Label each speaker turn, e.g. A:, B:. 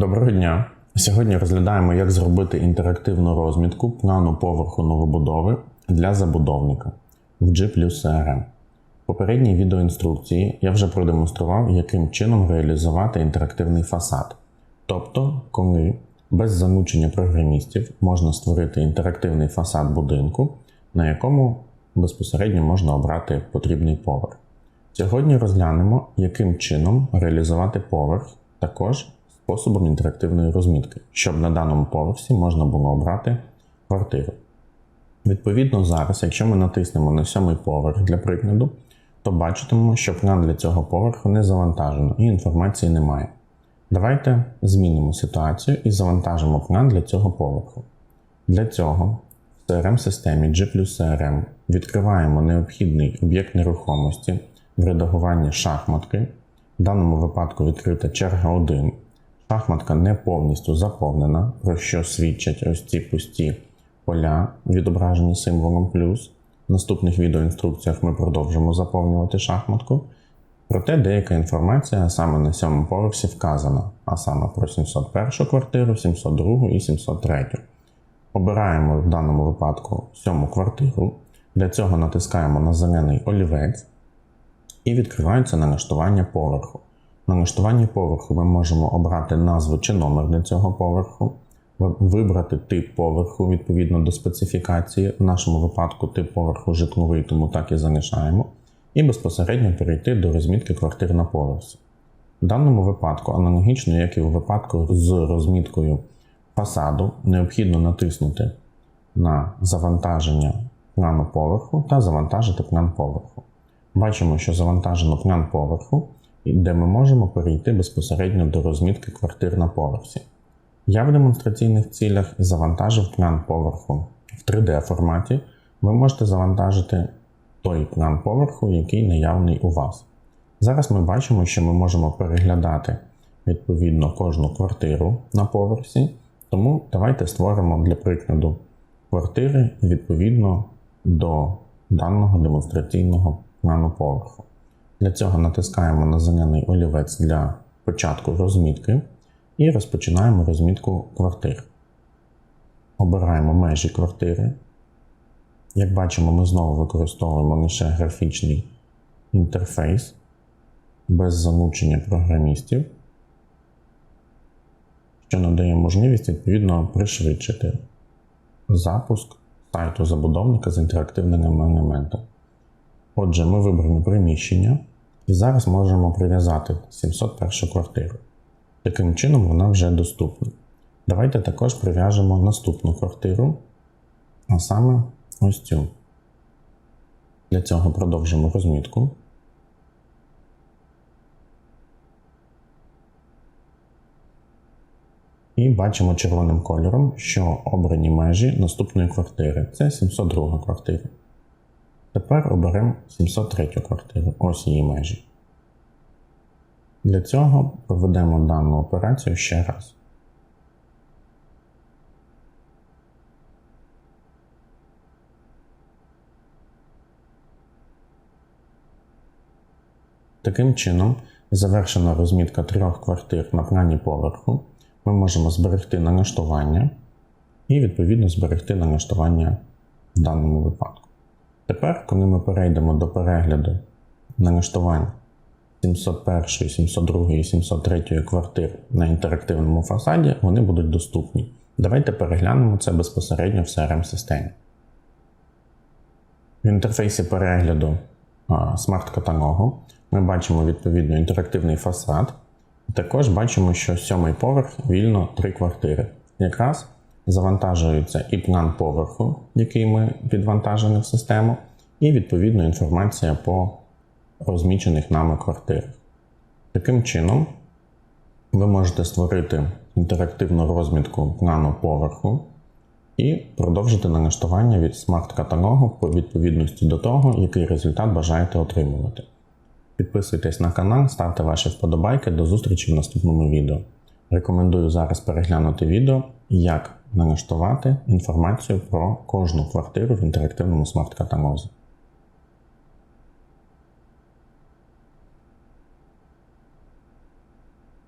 A: Доброго дня! Сьогодні розглядаємо, як зробити інтерактивну розмітку плану поверху новобудови для забудовника в G CRM. В попередній відеоінструкції я вже продемонстрував, яким чином реалізувати інтерактивний фасад. Тобто, коли без замучення програмістів можна створити інтерактивний фасад будинку, на якому безпосередньо можна обрати потрібний поверх. Сьогодні розглянемо, яким чином реалізувати поверх також способом інтерактивної розмітки, щоб на даному поверсі можна було обрати квартиру. Відповідно, зараз, якщо ми натиснемо на сьомий поверх для прикладу, то бачитимемо, що план для цього поверху не завантажено і інформації немає. Давайте змінимо ситуацію і завантажимо план для цього поверху. Для цього в CRM-системі G CRM відкриваємо необхідний об'єкт нерухомості в редагуванні шахматки. В даному випадку відкрита черга 1. Шахматка не повністю заповнена, про що свідчать ось ці пусті поля, відображені символом плюс. В наступних відеоінструкціях ми продовжимо заповнювати шахматку. Проте деяка інформація саме на сьомому поверсі вказана, а саме про 701 квартиру, 702 і 703. Обираємо в даному випадку сьому квартиру. Для цього натискаємо на зелений олівець і відкривається налаштування поверху. На налаштуванні поверху ми можемо обрати назву чи номер для цього поверху, вибрати тип поверху відповідно до специфікації, в нашому випадку тип поверху житловий, тому так і залишаємо, і безпосередньо перейти до розмітки квартир на поверсі. В даному випадку, аналогічно, як і в випадку з розміткою фасаду, необхідно натиснути на завантаження плану поверху та завантажити план поверху. Бачимо, що завантажено план поверху де ми можемо перейти безпосередньо до розмітки квартир на поверсі. Я в демонстраційних цілях завантажив план поверху в 3D форматі. Ви можете завантажити той план поверху, який наявний у вас. Зараз ми бачимо, що ми можемо переглядати відповідно кожну квартиру на поверсі, тому давайте створимо для прикладу квартири відповідно до даного демонстраційного плану поверху. Для цього натискаємо на зелений олівець для початку розмітки і розпочинаємо розмітку квартир. Обираємо межі квартири. Як бачимо, ми знову використовуємо лише графічний інтерфейс без залучення програмістів, що надає можливість відповідно пришвидшити запуск сайту забудовника з інтерактивними елементами. Отже, ми виберемо приміщення. І зараз можемо прив'язати 701 квартиру. Таким чином вона вже доступна. Давайте також прив'яжемо наступну квартиру, а саме ось цю. Для цього продовжимо розмітку. І бачимо червоним кольором, що обрані межі наступної квартири. Це 702 квартира. Тепер оберемо 703 квартиру, ось її межі. Для цього проведемо дану операцію ще раз. Таким чином, завершена розмітка трьох квартир на плані поверху, ми можемо зберегти налаштування і, відповідно, зберегти налаштування в даному випадку. Тепер, коли ми перейдемо до перегляду налаштувань 701, 702 і 703 квартир на інтерактивному фасаді, вони будуть доступні. Давайте переглянемо це безпосередньо в CRM-системі. В інтерфейсі перегляду смарт-каталогу ми бачимо відповідно інтерактивний фасад. Також бачимо, що сьомий поверх вільно три квартири. Якраз завантажується і план поверху, який ми підвантажені в систему, і відповідно інформація по розмічених нами квартирах. Таким чином, ви можете створити інтерактивну розмітку плану поверху і продовжити налаштування від смарт-каталогу по відповідності до того, який результат бажаєте отримувати. Підписуйтесь на канал, ставте ваші вподобайки. До зустрічі в наступному відео. Рекомендую зараз переглянути відео, як налаштувати інформацію про кожну квартиру в інтерактивному смарт-каталозі.